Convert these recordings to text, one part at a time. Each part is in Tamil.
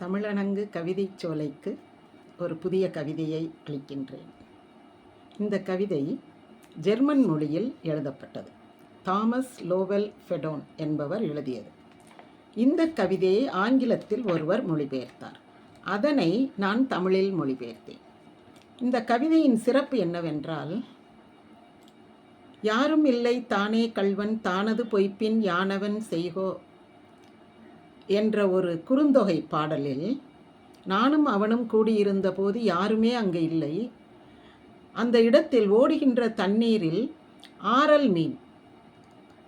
தமிழணங்கு கவிதைச் சோலைக்கு ஒரு புதிய கவிதையை அளிக்கின்றேன். இந்த கவிதை ஜெர்மன் மொழியில் எழுதப்பட்டது. தாமஸ் லோவெல் ஃபெடோன் என்பவர் எழுதியது. இந்த கவிதையை ஆங்கிலத்தில் ஒருவர் மொழிபெயர்த்தார். அதனை நான் தமிழில் மொழிபெயர்த்தேன். இந்த கவிதையின் சிறப்பு என்னவென்றால் யாரும் இல்லை தானே கள்வன் தானது பொய்ப்பின் யானவன் செய்கோ என்ற ஒரு குறுந்தொகை பாடலில் நானும் அவனும் கூடியிருந்த போது யாருமே அங்கு இல்லை. அந்த இடத்தில் ஓடுகின்ற தண்ணீரில் ஆரல் மீன்.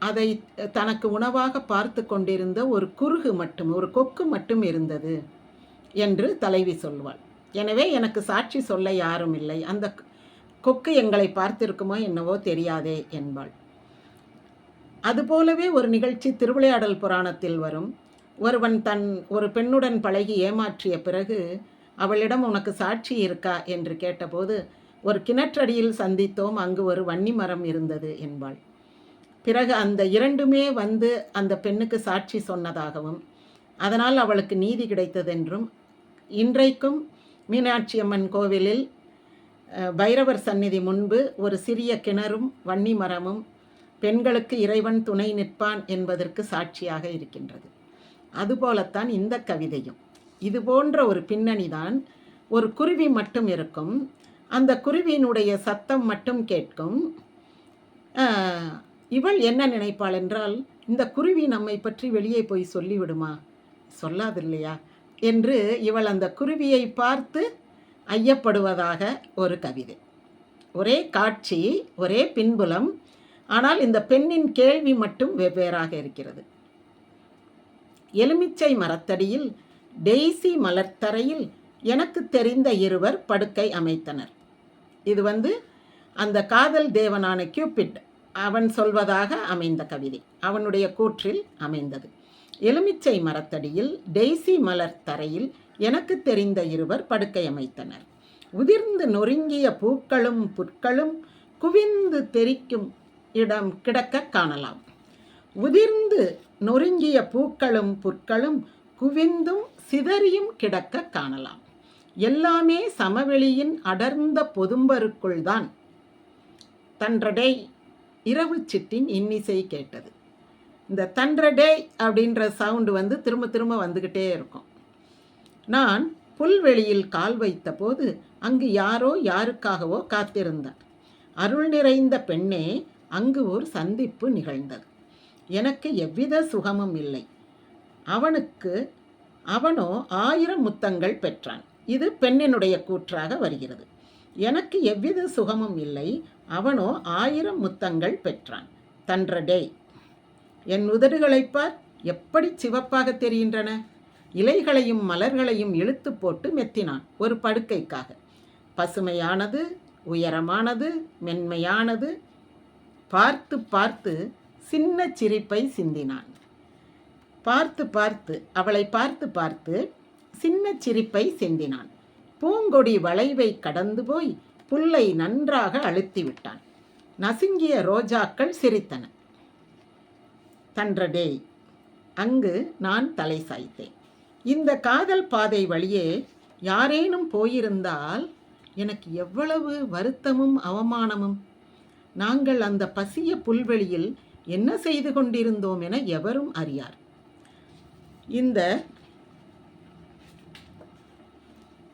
அதை தனக்கு உணவாக பார்த்து கொண்டிருந்த ஒரு குறுகு மட்டும் ஒரு கொக்கு மட்டும் இருந்தது என்று தலைவி சொல்வாள். எனவே எனக்கு சாட்சி சொல்ல யாரும் இல்லை. அந்த கொக்கு எங்களை பார்த்திருக்குமோ என்னவோ தெரியாதே என்பாள். அதுபோலவே ஒரு நிகழ்ச்சி திருவிளையாடல் புராணத்தில் வரும். ஒருவன் தன் ஒரு பெண்ணுடன் பழகி ஏமாற்றிய பிறகு அவளிடம் உனக்கு சாட்சி இருக்கா? என்று கேட்டபோது ஒரு கிணற்றடியில் சந்தித்தோம் அங்கு ஒரு வன்னி மரம் இருந்தது என்பாள். பிறகு அந்த இரண்டுமே வந்து அந்த பெண்ணுக்கு சாட்சி சொன்னதாகவும் அதனால் அவளுக்கு நீதி கிடைத்ததென்றும் இன்றைக்கும் மீனாட்சி அம்மன் கோவிலில் பைரவர் சந்நிதி முன்பு ஒரு சிறிய கிணறும் வன்னி மரமும் பெண்களுக்கு இறைவன் துணை நிற்பான் என்பதற்கு சாட்சியாக இருக்கின்றது. அதுபோலத்தான் இந்த கவிதையும். இது போன்ற ஒரு பின்னணிதான் ஒரு குருவி மட்டும் இருக்கும். அந்த குருவியினுடைய சத்தம் மட்டும் கேட்கும். இவள் என்ன நினைப்பாள் என்றால் இந்த குருவி நம்மை பற்றி வெளியே போய் சொல்லிவிடுமா? சொல்லாது இல்லையா என்று இவள் அந்த குருவியை பார்த்து ஐயப்படுவதாக ஒரு கவிதை. ஒரே காட்சி ஒரே பின்புலம் ஆனால் இந்த பெண்ணின் கேள்வி மட்டும் வெவ்வேறாக இருக்கிறது. எலுமிச்சை மரத்தடியில் டெய்சி மலர்த்தரையில் எனக்கு தெரிந்த இருவர் படுக்கை அமைத்தனர். இது வந்து அந்த காதல் தேவனான கியூபிட். அவன் சொல்வதாக அமைந்த கவிதை. அவனுடைய கூற்றில் அமைந்தது. எலுமிச்சை மரத்தடியில் டெய்சி மலர் தரையில் எனக்கு தெரிந்த இருவர் படுக்கை அமைத்தனர். உதிர்ந்து நொறுங்கிய பூக்களும் புற்களும் குவிந்து தெரிக்கும் இடம் கிடக்க காணலாம். உதிர்ந்து நொறுங்கிய பூக்களும் புற்களும் குவிந்தும் சிதறியும் கிடக்க காணலாம். எல்லாமே சமவெளியின் அடர்ந்த பொதும்பருக்குள்தான். தன்றடை இரவு சிட்டின் இன்னிசை கேட்டது. இந்த தன்றடே அப்படின்ற சவுண்டு வந்து திரும்ப திரும்ப வந்துக்கிட்டே இருக்கும். நான் புல்வெளியில் கால் வைத்தபோது அங்கு யாரோ யாருக்காகவோ காத்திருந்தார். அருள் நிறைந்த பெண்ணே அங்கு ஒரு சந்திப்பு நிகழ்ந்தது. எனக்கு எவ்வித சுகமும் இல்லை. அவனுக்கு அவனோ ஆயிரம் முத்தங்கள் பெற்றான். இது பெண்ணினுடைய கூற்றாக வருகிறது. எனக்கு எவ்வித சுகமும் இல்லை. அவனோ ஆயிரம் முத்தங்கள் பெற்றான். தன்றடே. என் உதடுகளைப் பார். எப்படி சிவப்பாக தெரிகின்றன? இலைகளையும் மலர்களையும் இழுத்து போட்டு மெத்தினான் ஒரு படுக்கைக்காக. பசுமையானது உயரமானது மென்மையானது. பார்த்து பார்த்து சின்ன சிரிப்பை சிந்தினான். பார்த்து பார்த்து அவளை பார்த்து பார்த்து சின்ன சிரிப்பை சிந்தினான். பூங்கொடி வளைவை கடந்து போய் புல்லை நன்றாக அழுத்தி விட்டான். நசுங்கிய ரோஜாக்கள் சிரித்தன. தன்றடே அங்கு நான் தலை சாய்த்தேன். இந்த காதல் பாதை வழியே யாரேனும் போயிருந்தால் எனக்கு எவ்வளவு வருத்தமும் அவமானமும். நாங்கள் அந்த பசிய புல்வெளியில் என்ன செய்து கொண்டிருந்தோம் என எவரும் அறியார். இந்த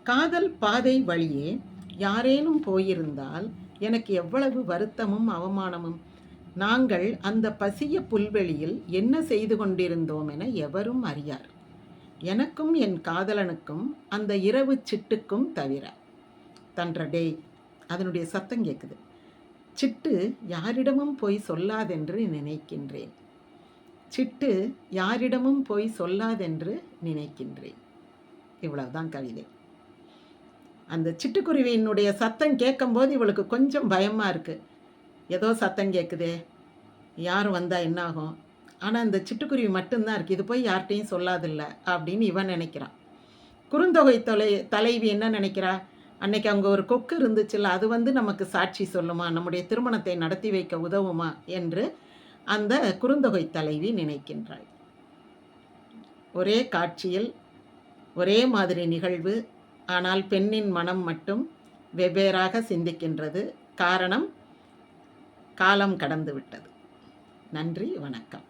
காதல் பாதை வழியே யாரேனும் போயிருந்தால் எனக்கு எவ்வளவு வருத்தமும் அவமானமும். நாங்கள் அந்த பசிய புல்வெளியில் என்ன செய்து கொண்டிருந்தோம் என எவரும் அறியார். எனக்கும் என் காதலனுக்கும் அந்த இரவு சிட்டுக்கும் தவிர. தன்ற டே அதனுடைய சத்தம் கேட்குது சிட்டு யாரிடமும் போய் சொல்லாதென்று நினைக்கின்றேன். சிட்டு யாரிடமும் போய் சொல்லாதென்று நினைக்கின்றேன். இவ்வளவுதான் கவிதை. அந்த சிட்டுக்குருவியினுடைய சத்தம் கேட்கும்போது இவளுக்கு கொஞ்சம் பயமாக இருக்குது ஏதோ சத்தம் கேட்குதே. யார் வந்தால் என்ன ஆகும் ஆனால் அந்த சிட்டுக்குருவி மட்டும்தான் இருக்குது இது போய் யார்கிட்டையும் சொல்லாதில்ல அப்படின்னு இவன் நினைக்கிறான். குறுந்தொகை தொலை தலைவி என்ன நினைக்கிறா? அன்னைக்கு அங்கே ஒரு கொக்கு இருந்துச்சுல்ல அது வந்து நமக்கு சாட்சி சொல்லுமா? நம்முடைய திருமணத்தை நடத்தி வைக்க உதவுமா? என்று அந்த குறுந்தொகை தலைவி நினைக்கின்றாள். ஒரே காட்சியில் ஒரே மாதிரி நிகழ்வு ஆனால் பெண்ணின் மனம் மட்டும் வெவ்வேறாக சிந்திக்கின்றது. காரணம் காலம் கடந்து விட்டது. நன்றி வணக்கம்.